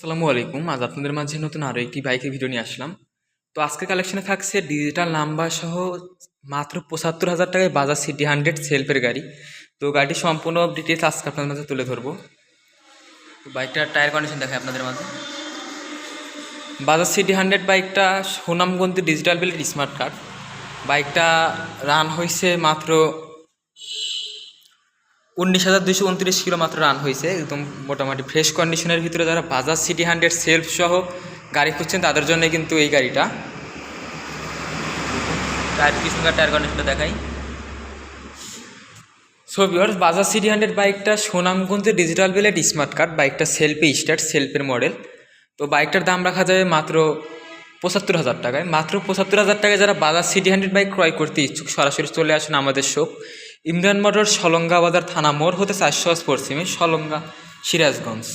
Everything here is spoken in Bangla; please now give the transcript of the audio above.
আসসালামু আলাইকুম। আজ আপনাদের মাঝে নতুন আরও একটি বাইকের ভিডিও নিয়ে আসলাম। তো আজকের কালেকশনে থাকছে ডিজিটাল নাম্বার সহ মাত্র পঁচাত্তর হাজার টাকায় বাজাজ সিটি হান্ড্রেড সেলফের গাড়ি। তো গাড়ি সম্পূর্ণ ডিটেলস আজকে আপনাদের মাঝে তুলে ধরবো। তো বাইকটার টায়ার কন্ডিশন দেখায় আপনাদের মাঝে। বাজাজ সিটি হান্ড্রেড বাইকটা সুনামগঞ্জ ডিজিটাল বিলের স্মার্ট কার্ড বাইকটা রান হয়েছে মাত্র উনিশ হাজার দুশো উনত্রিশ কিলো মাত্র রান হয়েছে। একদম মোটামুটি ফ্রেশ কন্ডিশনের ভিতরে যারা বাজাজ সিটি হান্ড্রেড সেলফ সহ গাড়ি খুঁজছেন, তাদের জন্য কিন্তু এই গাড়িটা। টায়ার পিছনকার টায়ার কন্ডিশনটা দেখাই। So viewers Bajaj city hundred বাইকটা সুনামগঞ্জের ডিজিটাল বিলেট স্মার্ট কার্ড বাইকটা সেলফে স্টার্ট সেলফের মডেল তো বাইকটার দাম রাখা যাবে মাত্র পঁচাত্তর হাজার টাকায়। মাত্র পঁচাত্তর হাজার টাকায় যারা বাজাজ সিটি হান্ড্রেড বাইক ক্রয় করতে ইচ্ছুক, সরাসরি চলে আসুন আমাদের শপ ইমরান মোটর সলঙ্গা বাজার থানা মোড় হতে চারশো পশ্চিমে সলঙ্গা সিরাজগঞ্জ।